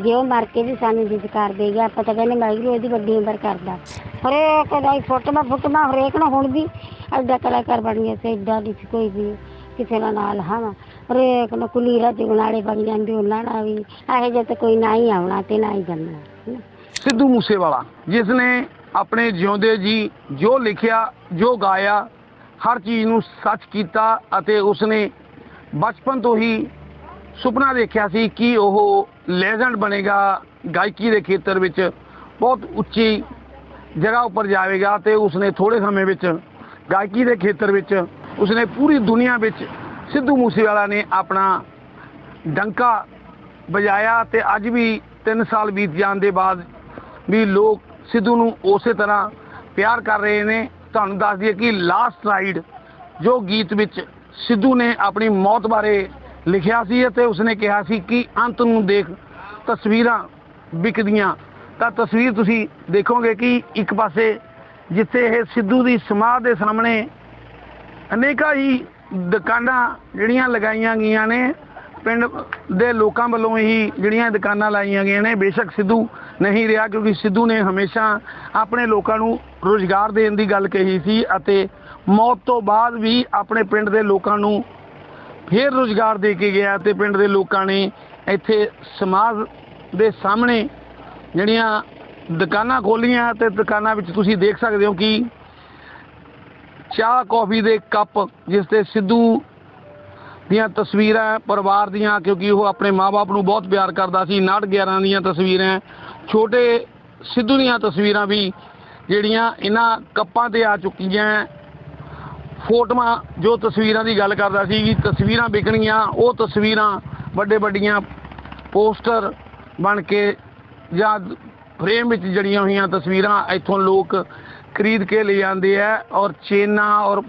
ਜੇ ਉਹ ਮਰ ਕੇ ਵੀ ਸਾਨੂੰ ਜਿੱਦ ਕਰ ਦੇਗਾ, ਆਪਾਂ ਤਾਂ ਕਹਿੰਦੇ ਵਾਹਿਗੁਰੂ ਇਹਦੀ ਵੱਡੀ ਉਮਰ ਕਰਦਾ। ਹਰੇਕ ਦਾ ਹੀ ਫੋਟੋਆਂ ਹਰੇਕ ਨੂੰ ਹੁਣ ਵੀ ਐਡਾ ਕਲਾਕਾਰ ਬਣ ਗਿਆ ਸੀ, ਐਡਾ ਨਹੀਂ ਕੋਈ ਵੀ ਕਿਸੇ ਦਾ ਨਾਲ, ਹਾਂ। ਹਰੇਕ ਨੂੰ ਕੁਲੀਰਾ ਚੁਗਣ ਬਣ ਜਾਂਦੇ, ਉਹਨਾਂ ਨਾਲ ਵੀ। ਇਹੋ ਜਿਹਾ ਤਾਂ ਕੋਈ ਨਾ ਹੀ ਆਉਣਾ ਤੇ ਨਾ ਹੀ ਜੰਮਣਾ ਸਿੱਧੂ ਮੂਸੇਵਾਲਾ, ਜਿਸ ਨੇ ਆਪਣੇ ਜਿਉਂਦੇ ਜੀ ਜੋ ਲਿਖਿਆ, ਜੋ ਗਾਇਆ, ਹਰ ਚੀਜ਼ ਨੂੰ ਸੱਚ ਕੀਤਾ ਅਤੇ ਉਸਨੇ ਬਚਪਨ ਤੋਂ ਹੀ ਸੁਪਨਾ ਦੇਖਿਆ ਸੀ ਕਿ ਉਹ ਲੈਜੈਂਡ ਬਣੇਗਾ, ਗਾਇਕੀ ਦੇ ਖੇਤਰ ਵਿੱਚ ਬਹੁਤ ਉੱਚੀ ਜਗ੍ਹਾ ਉੱਪਰ ਜਾਵੇਗਾ ਤੇ ਉਸਨੇ ਥੋੜੇ ਸਮੇਂ ਵਿੱਚ ਗਾਇਕੀ ਦੇ ਖੇਤਰ ਵਿੱਚ ਉਸਨੇ ਪੂਰੀ ਦੁਨੀਆ ਵਿੱਚ ਸਿੱਧੂ ਮੂਸੇਵਾਲਾ ਨੇ ਆਪਣਾ ਡੰਕਾ ਵਜਾਇਆ ਤੇ ਅੱਜ ਵੀ 3 ਸਾਲ ਬੀਤ ਜਾਣ ਦੇ ਬਾਅਦ ਵੀ ਲੋਕ ਸਿੱਧੂ ਨੂੰ ਉਸੇ ਤਰ੍ਹਾਂ ਪਿਆਰ ਕਰ ਰਹੇ ਨੇ। ਤੁਹਾਨੂੰ ਦੱਸ ਦਈਏ ਕਿ ਲਾਸਟ ਰਾਈਡ ਜੋ ਗੀਤ ਵਿੱਚ ਸਿੱਧੂ ਨੇ ਆਪਣੀ ਮੌਤ ਬਾਰੇ ਲਿਖਿਆ ਸੀ ਅਤੇ ਉਸਨੇ ਕਿਹਾ ਸੀ ਕਿ ਅੰਤ ਨੂੰ ਦੇਖ ਤਸਵੀਰਾਂ ਵਿਕਦੀਆਂ। ਤਾਂ ਤਸਵੀਰ ਤੁਸੀਂ ਦੇਖੋਗੇ ਕਿ ਇੱਕ ਪਾਸੇ ਜਿੱਥੇ ਇਹ ਸਿੱਧੂ ਦੀ ਸਮਾਧ ਦੇ ਸਾਹਮਣੇ ਅਨੇਕਾਂ ਹੀ ਦੁਕਾਨਾਂ ਜਿਹੜੀਆਂ ਲਗਾਈਆਂ ਗਈਆਂ ਨੇ, ਪਿੰਡ ਦੇ ਲੋਕਾਂ ਵੱਲੋਂ ਹੀ ਜਿਹੜੀਆਂ ਦੁਕਾਨਾਂ ਲਾਈਆਂ ਗਈਆਂ ਨੇ। ਬੇਸ਼ੱਕ ਸਿੱਧੂ ਨਹੀਂ ਰਿਹਾ, ਕਿਉਂਕਿ ਸਿੱਧੂ ਨੇ ਹਮੇਸ਼ਾ ਆਪਣੇ ਲੋਕਾਂ ਨੂੰ ਰੋਜ਼ਗਾਰ ਦੇਣ ਦੀ ਗੱਲ ਕਹੀ ਸੀ ਅਤੇ ਮੌਤ ਤੋਂ ਬਾਅਦ ਵੀ ਆਪਣੇ ਪਿੰਡ ਦੇ ਲੋਕਾਂ ਨੂੰ ਫੇਰ ਰੋਜ਼ਗਾਰ ਦੇ ਕੇ ਗਿਆ ਤੇ ਪਿੰਡ ਦੇ ਲੋਕਾਂ ਨੇ ਇੱਥੇ ਸਮਾਜ ਦੇ ਸਾਹਮਣੇ ਜਿਹੜੀਆਂ ਦੁਕਾਨਾਂ ਖੋਲੀਆਂ ਤੇ ਦੁਕਾਨਾਂ ਵਿੱਚ ਤੁਸੀਂ ਦੇਖ ਸਕਦੇ ਹੋ ਕਿ ਚਾਹ, ਕੌਫੀ ਦੇ ਕੱਪ, ਜਿਸ ਤੇ ਸਿੱਧੂ ਦੀਆਂ ਤਸਵੀਰਾਂ ਪਰਿਵਾਰ ਦੀਆਂ, ਕਿਉਂਕਿ ਉਹ ਆਪਣੇ ਮਾਪੇ ਨੂੰ ਬਹੁਤ ਪਿਆਰ ਕਰਦਾ ਸੀ। 911 ਦੀਆਂ ਤਸਵੀਰਾਂ, ਛੋਟੇ ਸਿੱਧੂ ਦੀਆਂ ਤਸਵੀਰਾਂ ਵੀ ਜਿਹੜੀਆਂ ਇਹਨਾਂ ਕੱਪਾਂ ਤੇ ਆ ਚੁੱਕੀਆਂ। ਫੋਟੋਆਂ ਜੋ ਤਸਵੀਰਾਂ ਦੀ ਗੱਲ ਕਰਦਾ ਸੀ ਕਿ ਤਸਵੀਰਾਂ ਵਿਕਣੀਆਂ ਉਹ ਤਸਵੀਰਾਂ ਵੱਡੇ ਵੱਡੀਆਂ ਪੋਸਟਰ ਬਣ ਕੇ ਜਾਂ ਫਰੇਮ ਵਿੱਚ ਜੜੀਆਂ ਹੋਈਆਂ ਤਸਵੀਰਾਂ ਇੱਥੋਂ ਲੋਕ ਖਰੀਦ ਕੇ ਲੈ ਜਾਂਦੇ ਆ ਔਰ ਚੇਨਾਂ ਔਰ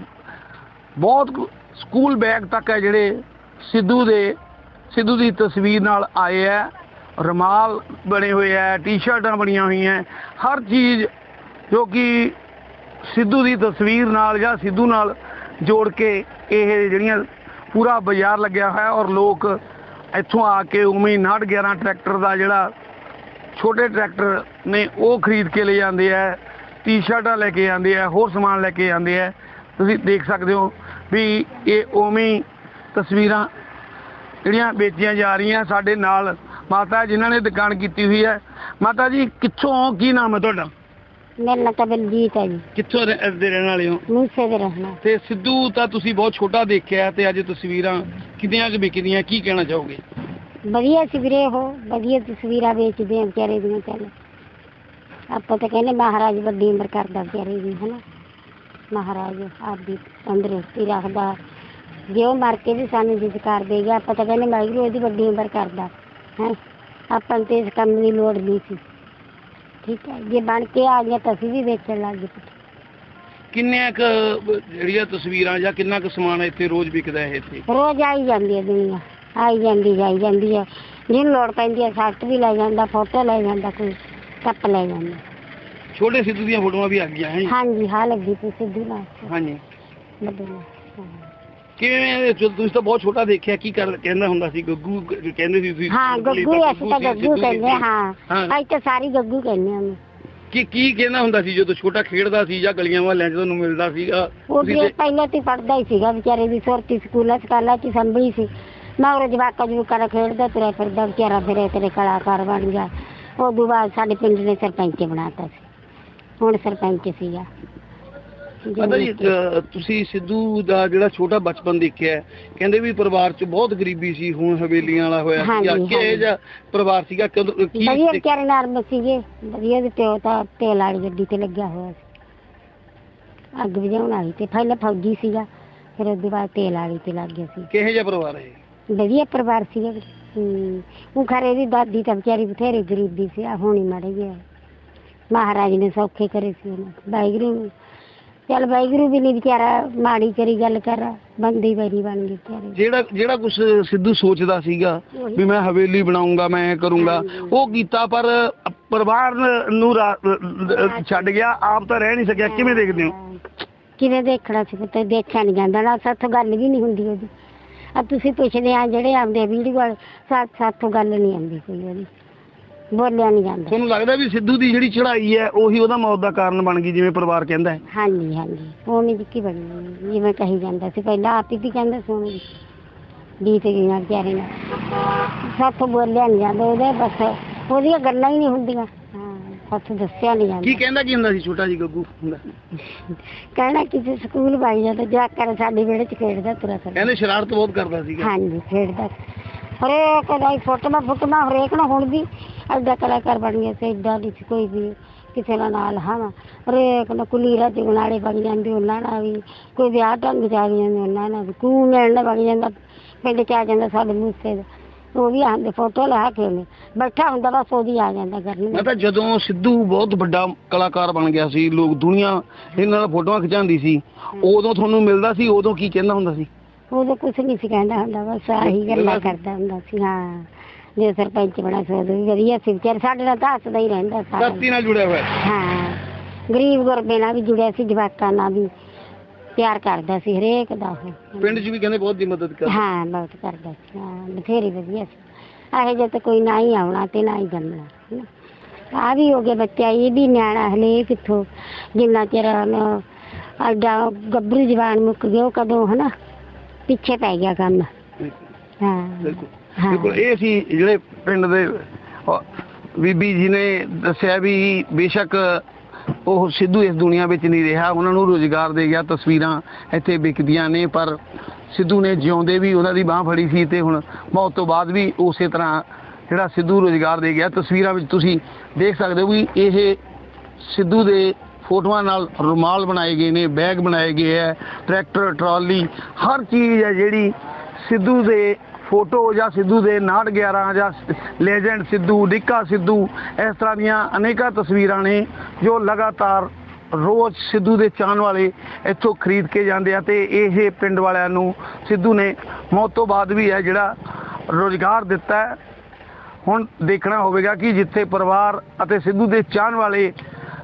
ਬਹੁਤ ਸਕੂਲ ਬੈਗ ਤੱਕ ਹੈ ਜਿਹੜੇ ਸਿੱਧੂ ਦੇ, ਸਿੱਧੂ ਦੀ ਤਸਵੀਰ ਨਾਲ ਆਏ ਆ। ਰਮਾਲ ਬਣੇ ਹੋਏ ਆ, ਟੀ-ਸ਼ਰਟਾਂ ਬਣੀਆਂ ਹੋਈਆਂ, ਹਰ ਚੀਜ਼ ਜੋ ਕਿ ਸਿੱਧੂ ਦੀ ਤਸਵੀਰ ਨਾਲ ਜਾਂ ਸਿੱਧੂ ਨਾਲ ਜੋੜ ਕੇ ਇਹ ਜਿਹੜੀਆਂ ਪੂਰਾ ਬਾਜ਼ਾਰ ਲੱਗਿਆ ਹੋਇਆ ਔਰ ਲੋਕ ਇੱਥੋਂ ਆ ਕੇ ਉਵੇਂ ਹੀ 911 ਟਰੈਕਟਰ ਦਾ ਜਿਹੜਾ ਛੋਟੇ ਟਰੈਕਟਰ ਨੇ ਉਹ ਖਰੀਦ ਕੇ ਲੈ ਜਾਂਦੇ ਆ, ਟੀ-ਸ਼ਰਟਾਂ ਲੈ ਕੇ ਜਾਂਦੇ ਆ, ਹੋਰ ਸਮਾਨ ਲੈ ਕੇ ਜਾਂਦੇ ਆ। ਤੁਸੀਂ ਦੇਖ ਸਕਦੇ ਹੋ ਵੀ ਇਹ ਉਵੇਂ ਤਸਵੀਰਾਂ ਜਿਹੜੀਆਂ ਵੇਚੀਆਂ ਜਾ ਰਹੀਆਂ ਸਾਡੇ ਨਾਲ ਮਾਤਾ ਜਿਨ੍ਹਾਂ ਨੇ ਦੁਕਾਨ ਕੀਤੀ ਹੋਈ ਹੈ। ਮਾਤਾ ਜੀ, ਕਿੱਥੋਂ, ਕੀ ਨਾਮ ਹੈ ਤੁਹਾਡਾ? ਮੇਰਾ ਨਾਂ ਤਾਂ ਬਲਜੀਤ ਹੈ ਜੀ। ਕਿੱਥੋਂ ਰਹਿ- ਦੇ ਰਹਿਣ ਵਾਲੇ ਹੋ? ਮੂਸੇ ਦੇ ਰਹਿਣਾ ਤੇ ਸਿੱਧੂ ਤਾਂ ਤੁਸੀਂ ਬਹੁਤ ਛੋਟਾ ਦੇਖਿਆ ਤੇ ਅੱਜ ਤਸਵੀਰਾਂ ਕਿੰਨੀਆਂ ਕੁ ਵਿਕਦੀਆਂ ਕੀ ਕਹਿਣਾ ਚਾਹੋਗੇ? ਵਧੀਆ ਸੀ ਵੀਰੇ ਉਹ ਵਧੀਆ ਤਸਵੀਰਾਂ ਵੇਚਦੇ ਆ ਵਿਚਾਰੇ ਦੀਆਂ ਚੱਲ। ਆਪਾਂ ਤਾਂ ਕਹਿੰਦੇ ਮਹਾਰਾਜ ਵੱਡੀ ਉਮਰ ਕਰਦਾ ਵਿਚਾਰੇ ਦੀ ਹਨਾ? ਮਹਾਰਾਜ ਆਪਦੀ ਤੰਦਰੁਸਤੀ ਰੱਖਦਾ। ਜੇ ਉਹ ਮਰ ਕੇ ਵੀ ਸਾਨੂੰ ਜਿੱਦ ਕਰ ਦੇਗਾ ਆਪਾਂ ਤਾਂ ਕਹਿੰਦੇ ਵਾਹਿਗੁਰੂ ਇਹਦੀ ਵੱਡੀ ਉਮਰ ਕਰਦਾ। ਹੈ? ਆਪਾਂ ਨੂੰ ਤੇ ਇਸ ਕੰਮ ਦੀ ਲੋੜ ਨਹੀਂ ਸੀ। ਠੀਕ ਹੈ ਜੇ ਬਣ ਕੇ ਆ ਗਿਆ ਤਾਂ ਅਸੀਂ ਵੀ ਵੇਚਣ ਲੱਗ ਗਏ। ਕਿੰਨੀਆਂ ਕੁ ਜਿਹੜੀਆਂ ਤਸਵੀਰਾਂ ਜਾਂ ਕਿੰਨਾ ਕੁ ਸਮਾਨ ਇੱਥੇ ਰੋਜ਼ ਵਿਕਦਾ ਹੈ ਇੱਥੇ? ਰੋਜ਼ ਆਈ ਜਾਂਦੀ ਹੈ ਦੁਨੀਆ ਆਈ ਜਾਂਦੀ ਜਾਈ ਜਾਂਦੀ ਹੈ। ਜਿਹਨੂੰ ਲੋੜ ਪੈਂਦੀ ਹੈ ਸੱਟ ਵੀ ਲੈ ਜਾਂਦਾ ਫੋਟੋ ਲੈ ਜਾਂਦਾ ਕੋਈ ਕੱਪ ਲੈ ਜਾਂਦਾ। ਛੋਟੇ ਸਿੱਧੂ ਦੀਆਂ ਫੋਟੋਆਂ ਵੀ ਆ ਗਈਆਂ ਹੈ ਹਾਂਜੀ ਹਾਂ ਲੱਗੀ ਸਿੱਧੂ ਨਾਲ। ਹਾਂਜੀ। ਵੱਡੇ ਨਾਲ ਹਾਂ। ਕਿਵੇਂ ਤੁਸੀਂ ਤਾਂ ਬਹੁਤ ਛੋਟਾ ਦੇਖਿਆ ਕੀ ਕਰ ਕਹਿੰਦਾ ਹੁੰਦਾ ਸੀ ਗੱਗੂ ਕ- ਕਹਿੰਦੇ ਸੀ ਤੁਸੀਂ ਹਾਂ ਗੱਗੂ ਤਾਂ ਅਸੀਂ ਤਾਂ ਗੱਗੂ ਕਹਿੰਦੇ। ਹਾਂ ਹਾਂ। ਅਸੀਂ ਤਾਂ ਸਾਰੀ ਗੱਗੂ ਕਹਿੰਦੇ ਹਾਂ। ਕੀ ਕੀ ਕਹਿੰਦਾ ਹੁੰਦਾ ਸੀ ਜਦੋਂ ਛੋਟਾ ਖੇਡਦਾ ਸੀ ਜਾਂ ਗਲੀਆਂ ਵਾਲਿਆਂ 'ਚ ਤੁਹਾਨੂੰ ਮਿਲਦਾ ਸੀਗਾ ਉਹ ਤੇ- ਪਹਿਲਾਂ ਤੇ ਪੜਦਾ ਹੀ ਸੀਗਾ ਵਿਚਾਰੇ ਦੀ ਸੁਰਤੀ ਸਕੂਲਾਂ ਚ ਸੰਭਲੀ ਸੀ ਮੈਂ ਉਹ ਜਵਾਕਾਂ ਜਵੂਕਾਂ ਨਾਲ ਖੇਡਦਾ ਤੁਰਿਆ ਫਿਰਦਾ ਵਿਚਾਰਾ ਫਿਰ ਤੇਰੇ ਕਲਾਕਾਰ ਬਣ ਗਿਆ ਉਦੋਂ ਬਾਅਦ ਸਾਡੇ ਪਿੰਡ ਨੇ ਸਰਪੰਚ ਬਣਾਤਾ ਸੀ ਹੁਣ ਸਰਪੰਚ ਸੀਗਾ ਪਤਾ ਜੀ ਤੁਸੀਂ ਸਿੱਧੂ ਦਾ ਜਿਹੜਾ ਛੋਟਾ ਬਚਪਨ ਦੇਖਿਆ ਕਹਿੰਦੇ ਵੀ ਪਰਿਵਾਰ 'ਚ ਬਹੁਤ ਗਰੀਬੀ ਸੀ ਹੁਣ ਹਵੇਲੀਆਂ ਵਾਲਾ ਹੋਇਆ ਸੀਗਾ ਕਿਹੋ। ਜਿਹਾ ਪਰਿਵਾਰ ਸੀਗਾ ਕਦੋਂ ਕੀ ਵਧੀਆ ਵਿਚਾਰੇ ਨਰਮ ਸੀਗੇ ਵਧੀਆ ਦੇ ਪਿਓ ਤਾਂ ਤੇਲ ਵਾਲੀ ਗੱਡੀ ਤੇ ਲੱਗਿਆ ਹੋਇਆ ਸੀ ਅੱਗ ਵਜਾਉਣ ਵਾਲੀ ਤੇ ਪਹਿਲਾਂ ਫੌਜੀ ਸੀਗਾ ਫਿਰ ਉਹਦੇ ਬਾਅਦ ਤੇਲ ਵਾਲੀ ਤੇ ਲੱਗ ਗਿਆ ਸੀ ਕਿਹੋ ਜਿਹਾ ਪਰਿਵਾਰ ਹੈ? ਵਧੀਆ ਪਰਿਵਾਰ ਸੀਗਾ ਉਹ ਖਰੇ ਦੀ ਦਾਦੀ ਤਾਂ ਵਿਚਾਰੀ ਬਥੇਰੀ ਗਰੀਬੀ ਸੀ ਆ ਹੁਣ ਹੀ ਮੜ ਗਿਆ ਮਹਾਰਾਜ ਨੇ ਸੌਖੇ ਕਰੇ ਸੀ ਉਹਨੂੰ ਵਾਹਿਗੁਰੂ। ਚੱਲ ਵਾਹਿਗੁਰੂ ਵੀ ਨਹੀਂ ਵਿਚਾਰਾ ਮਾੜੀ ਕਰੀ ਗੱਲ ਕਰ ਬੰਦੀ ਬੈਰੀ ਬਣ ਗਈ ਵਿਚਾਰੇ। ਜਿਹੜਾ ਜਿਹੜਾ ਕੁਝ ਸਿੱਧੂ ਸੋਚਦਾ ਸੀਗਾ ਵੀ ਮੈਂ ਹਵੇਲੀ ਬਣਾਉਂਗਾ ਮੈਂ ਇਹ ਕਰੂੰਗਾ। ਉਹ ਕੀਤਾ ਪਰ ਪਰਿਵਾਰ ਨੂੰ ਰਾ- ਛੱਡ ਗਿਆ ਆਪ ਤਾਂ ਰਹਿ ਨਹੀਂ ਸਕਿਆ। ਕਿਵੇਂ ਦੇਖਦੇ ਹੋ? ਕਿਵੇਂ ਦੇਖਣਾ ਸੀ ਪੁੱਤ? ਦੇਖਿਆ ਨਹੀਂ ਜਾਂਦਾ ਨਾ ਸਾਥੋਂ ਗੱਲ ਵੀ ਨਹੀਂ ਹੁੰਦੀ ਉਹਦੀ। ਆ ਤੁਸੀਂ ਪੁੱਛਦੇ ਆ ਜਿਹੜੇ ਆਉਂਦੇ ਵੀਡੀਓ ਵਾਲੇ ਸਾਥ ਸਾਥੋਂ ਗੱਲ ਨਹੀਂ ਆਉਂਦੀ ਕੋਈ ਉਹਦੀ। ਬੋਲਿਆ ਨਹੀਂ ਜਾਂਦਾ। ਤੁਹਾਨੂੰ ਲੱਗਦਾ ਵੀ ਸਿੱਧੂ ਦੀ ਜਿਹੜੀ ਚੜ੍ਹਾਈ ਹੈ ਉਹੀ ਉਹਦਾ ਮੌਤ ਦਾ ਕਾਰਨ ਬਣ ਗਈ ਜਿਵੇਂ ਪਰਿਵਾਰ ਕਹਿੰਦਾ ਹੈ? ਹਾਂਜੀ ਹਾਂਜੀ। ਉਵੇਂ ਦੀ ਕੀ ਬਣੀ ਜਿਵੇਂ ਕਹੀ ਜਾਂਦਾ ਸੀ। ਪਹਿਲਾਂ ਆਪ ਹੀ ਵੀ ਕਹਿੰਦਾ ਸੀ ਉਵੇਂ ਦੀ ਬੀਤ ਗਈਆਂ ਵਿਚਾਰੇ ਨਾਲ ਸਾਥੋਂ ਬੋਲਿਆ ਨਹੀਂ ਜਾਂਦਾ ਉਹਦੇ ਬਸ ਉਹਦੀਆਂ ਗੱਲਾਂ ਹੀ ਨਹੀਂ ਹੁੰਦੀਆਂ। ਹਾਂ ਸਾਥੋਂ ਦੱਸਿਆ ਨਹੀਂ ਕੀ ਜਾਂਦਾ ਕਹਿੰਦਾ ਕੀ ਹੁੰਦਾ ਸੀ? ਛੋਟਾ ਜੀ ਗੱਗੂ ਹੁੰਦਾ। ਕਹਿਣਾ ਕਿਸੇ ਸਕੂਲ ਪਾਈ ਜਾਂਦਾ ਜਾ ਕਰ ਸਾਡੇ ਵਿਹੜੇ ਚ ਖੇਡਦਾ ਤੁਰਾ ਫਿਰਦਾ। ਕਹਿੰਦੇ ਸ਼ਰਾਰਤ ਬਹੁਤ ਕਰਦਾ ਸੀਗਾ। ਹਾਂਜੀ ਖੇਡਦਾ। ਹਰੇਕ ਦਾ ਹੀ ਫੋਟੋਆਂ ਫੋਟੋਆਂ ਹਰੇਕ ਨਾਲ ਹੁਣ ਵੀ ਐਡਾ ਕਲਾਕਾਰ ਬਣ ਗਿਆ ਸੀ ਐਡਾ ਨਹੀਂ ਸੀ ਕੋਈ ਵੀ ਕਿਸੇ ਨਾਲ ਨਾਲ ਹਾਂ ਹਰੇਕ ਨਾਲ ਕੁਲੀਰਾ ਤੇ ਗੁਨਾੜੇ ਬਣ ਜਾਂਦੇ ਉਹਨਾਂ ਨਾਲ ਵੀ ਕੋਈ ਵਿਆਹ ਢੰਗ ਆ ਜਾਂਦੇ ਉਹਨਾਂ ਨਾਲ ਵੀ ਕੂ ਮਿਲਣ ਬਣ ਜਾਂਦਾ ਪਿੰਡ ਚ ਆ ਜਾਂਦਾ ਸਾਡੇ ਮੂਸੇ ਦਾ। ਉਹ ਵੀ ਆਂਦੇ ਫੋਟੋ ਲਾ ਕੇ ਉਹਨੇ ਬੈਠਾ ਹੁੰਦਾ ਬਸ ਉਹਦੀ ਆ ਜਾਂਦਾ ਮੈਂ ਕਰਨ ਤਾਂ ਜਦੋਂ ਸਿੱਧੂ ਬਹੁਤ ਵੱਡਾ ਕਲਾਕਾਰ ਬਣ ਗਿਆ ਸੀ ਲੋਕ ਦੁਨੀਆ ਇਹਨਾਂ ਨਾਲ ਫੋਟੋਆਂ ਖਿਚਾਉਂਦੀ ਸੀ ਉਦੋਂ ਤੁਹਾਨੂੰ ਮਿਲਦਾ ਸੀ ਉਦੋਂ ਕੀ ਕਹਿੰਦਾ ਹੁੰਦਾ ਸੀ? ਉਦੋਂ ਕੁਛ ਨਹੀਂ ਸੀ ਕਹਿੰਦਾ ਹੁੰਦਾ ਬਸ ਆਹੀ ਗੱਲਾਂ ਕਰਦਾ ਹੁੰਦਾ ਸੀ ਹਾਂ। ਜੇ ਸਰਪੰਚ ਬਣਾ ਸੀ ਉਦੋਂ ਵੀ ਵਧੀਆ ਸੀ ਵਿਚਾਰ ਸਾਡੇ ਨਾਲ ਤਾਂ ਹੱਸਦਾ ਹੀ ਰਹਿੰਦਾ ਸਾਰਾ ਧਰਤੀ ਨਾਲ ਜੁੜਿਆ ਹੋਇਆ ਹੈ। ਹਾਂ। ਗਰੀਬ ਗੁਰਬੇ ਨਾਲ ਵੀ ਜੁੜਿਆ ਸੀ ਜਵਾਕਾਂ ਨਾਲ ਵੀ ਪਿਆਰ ਕਰਦਾ ਸੀ ਹਰੇਕ ਦਾ ਉਹ। ਪਿੰਡ 'ਚ ਵੀ ਕਹਿੰਦੇ ਬਹੁਤ ਦੀ ਮਦਦ ਕਰਦਾ। ਹਾਂ ਬਹੁਤ ਕਰਦਾ ਸੀ ਹਾਂ ਬਥੇਰੀ ਵਧੀਆ ਸੀ। ਇਹੋ ਜਿਹਾ ਤਾਂ ਕੋਈ ਨਾ ਹੀ ਆਉਣਾ ਤੇ ਨਾ ਹੀ ਜੰਮਣਾ ਆ ਵੀ ਹੋ ਗਿਆ ਬੱਚਾ ਇਹ ਵੀ ਨਿਆਣਾ ਹਲੇ ਕਿੱਥੋਂ ਜਿੰਨਾ ਚਿਰ ਉਹਨੂੰ ਐਡਾ ਗੱਭਰੂ ਜਵਾਨ ਮੁੱਕ ਗਿਆ ਉਹ ਕਦੋਂ ਹਨਾ। ਪਿੱਛੇ ਪੈ ਗਿਆ ਕੰਮ। ਹਾਂ। ਬਿਲਕੁਲ। ਇਹ ਸੀ ਜਿਹੜੇ ਪਿੰਡ ਦੇ ਬੀਬੀ ਜੀ ਨੇ ਦੱਸਿਆ ਵੀ ਬੇਸ਼ੱਕ ਉਹ ਸਿੱਧੂ ਇਸ ਦੁਨੀਆ ਵਿੱਚ ਨਹੀਂ ਰਿਹਾ। ਉਹਨਾਂ ਨੂੰ ਰੋਜ਼ਗਾਰ ਦੇ ਗਿਆ ਤਸਵੀਰਾਂ ਇੱਥੇ ਵਿਕਦੀਆਂ ਨੇ ਪਰ ਸਿੱਧੂ ਨੇ ਜਿਉਂਦੇ ਵੀ ਉਹਨਾਂ ਦੀ ਬਾਹ ਫੜੀ ਸੀ ਤੇ ਹੁਣ ਮੌਤ ਤੋਂ ਬਾਅਦ ਵੀ ਉਸੇ ਤਰ੍ਹਾਂ ਜਿਹੜਾ ਸਿੱਧੂ ਰੋਜ਼ਗਾਰ ਦੇ ਗਿਆ। ਤਸਵੀਰਾਂ ਵਿੱਚ ਤੁਸੀਂ ਦੇਖ ਸਕਦੇ ਹੋ ਵੀ ਇਹ ਸਿੱਧੂ ਦੇ ਫੋਟੋਆਂ ਨਾਲ ਰੁਮਾਲ ਬਣਾਏ ਗਏ ਨੇ, ਬੈਗ ਬਣਾਏ ਗਏ ਹੈ, ਟਰੈਕਟਰ, ਟਰਾਲੀ, ਹਰ ਚੀਜ਼ ਹੈ ਜਿਹੜੀ ਸਿੱਧੂ ਦੇ ਫੋਟੋ ਜਾਂ ਸਿੱਧੂ ਦੇ 911 ਜਾਂ ਲੈਜੈਂਡ ਸਿੱਧੂ ਡਿੱਕਾ ਸਿੱਧੂ, ਇਸ ਤਰ੍ਹਾਂ ਦੀਆਂ ਅਨੇਕਾਂ ਤਸਵੀਰਾਂ ਨੇ ਜੋ ਲਗਾਤਾਰ ਰੋਜ਼ ਸਿੱਧੂ ਦੇ ਚਾਹਣ ਵਾਲੇ ਇੱਥੋਂ ਖਰੀਦ ਕੇ ਜਾਂਦੇ ਆ ਤੇ ਇਹ ਪਿੰਡ ਵਾਲਿਆਂ ਨੂੰ ਸਿੱਧੂ ਨੇ ਮੌਤ ਤੋਂ ਬਾਅਦ ਵੀ ਹੈ ਜਿਹੜਾ ਰੋਜ਼ਗਾਰ ਦਿੱਤਾ ਹੈ। ਹੁਣ ਦੇਖਣਾ ਹੋਵੇਗਾ ਕਿ ਜਿੱਥੇ ਪਰਿਵਾਰ ਅਤੇ ਸਿੱਧੂ ਦੇ ਚਾਹਣ ਵਾਲੇ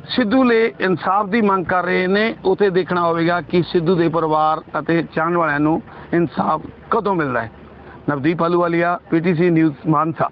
ਸਿੱਧੂ ਲਈ ਇਨਸਾਫ ਦੀ ਮੰਗ ਕਰ ਰਹੇ ਨੇ, ਉਥੇ ਦੇਖਣਾ ਹੋਵੇਗਾ ਕਿ ਸਿੱਧੂ ਦੇ ਪਰਿਵਾਰ ਅਤੇ ਚਾਹਣ ਵਾਲਿਆਂ ਨੂੰ ਇਨਸਾਫ ਕਦੋਂ ਮਿਲਦਾ ਹੈ। Navdeep Ahluwalia PTC news Mansa.